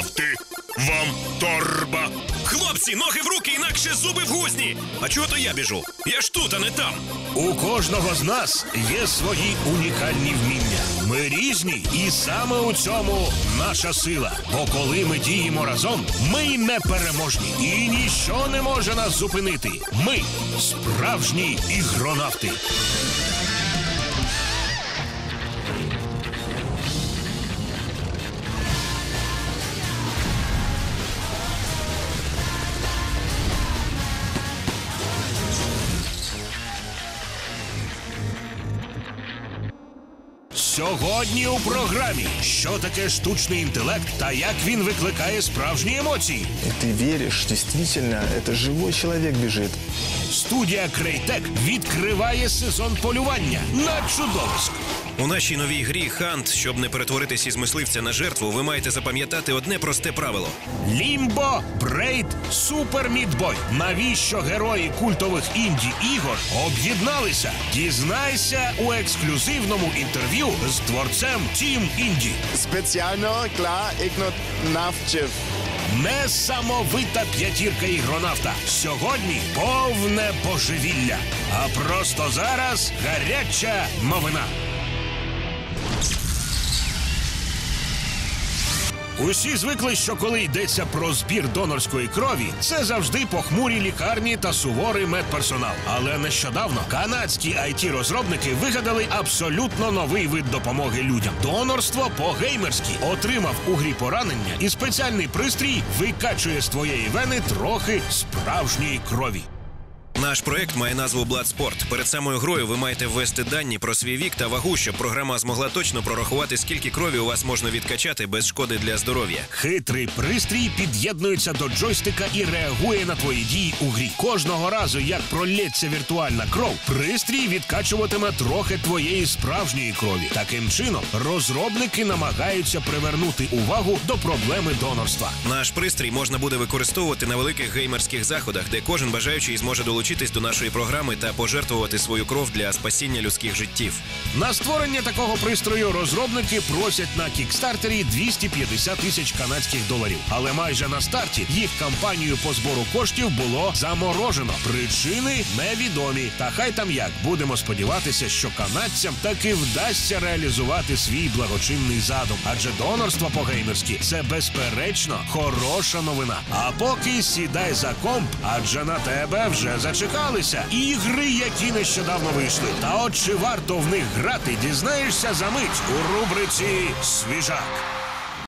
нафти. Вам торба. Хлопці, ноги в руки, інакше зуби в гузні. А чого то я біжу? Я ж тут, а не там. У кожного з нас є свої унікальні вміння. Ми різні, і саме у цьому наша сила. Бо коли ми діємо разом, ми непереможні. І ніщо не може нас зупинити. Ми справжні ігронавти. Сьогодні у програмі що таке штучний інтелект та як він викликає справжні емоції. І ти віриш, дійсно, це живий чоловік біжить. Студія Крейтек відкриває сезон полювання на чудовиськ. У нашій новій грі Хант, щоб не перетворитись із мисливця на жертву, ви маєте запам'ятати одне просте правило. Лімбо, Брейд, Супер Мідбой. Навіщо герої культових інді ігор об'єдналися? Дізнайся у ексклюзивному інтерв'ю з творцем Тім Інді. Спеціально для ігнонавтів. Несамовита п'ятірка ігронавта. Сьогодні повне божевілля. А просто зараз гаряча новина. Усі звикли, що коли йдеться про збір донорської крові, це завжди похмурі лікарні та суворий медперсонал. Але нещодавно канадські it розробники вигадали абсолютно новий вид допомоги людям. Донорство по-геймерськи отримав у грі поранення, і спеціальний пристрій викачує з твоєї вени трохи справжньої крові. Наш проект має назву Bloodsport. Перед самою грою ви маєте ввести дані про свій вік та вагу, щоб програма змогла точно прорахувати, скільки крові у вас можна відкачати без шкоди для здоров'я. Хитрий пристрій під'єднується до джойстика і реагує на твої дії у грі. Кожного разу, як пролється віртуальна кров, пристрій відкачуватиме трохи твоєї справжньої крові. Таким чином, розробники намагаються привернути увагу до проблеми донорства. Наш пристрій можна буде використовувати на великих геймерських заходах, де кожен бажаючий зможе долучитись до нашої програми та пожертвувати свою кров для спасіння людських життів. На створення такого пристрою розробники просять на кікстартері 250 тисяч канадських доларів. Але майже на старті їх кампанію по збору коштів було заморожено. Причини невідомі. Та хай там як будемо сподіватися, що канадцям таки вдасться реалізувати свій благочинний задум. Адже донорство по-геймерськи це безперечно хороша новина. А поки сідай за комп, адже на тебе вже зачекалися ігри, які нещодавно вийшли. Та от чи варто в них грати, дізнаєшся за мить у рубриці Свіжак.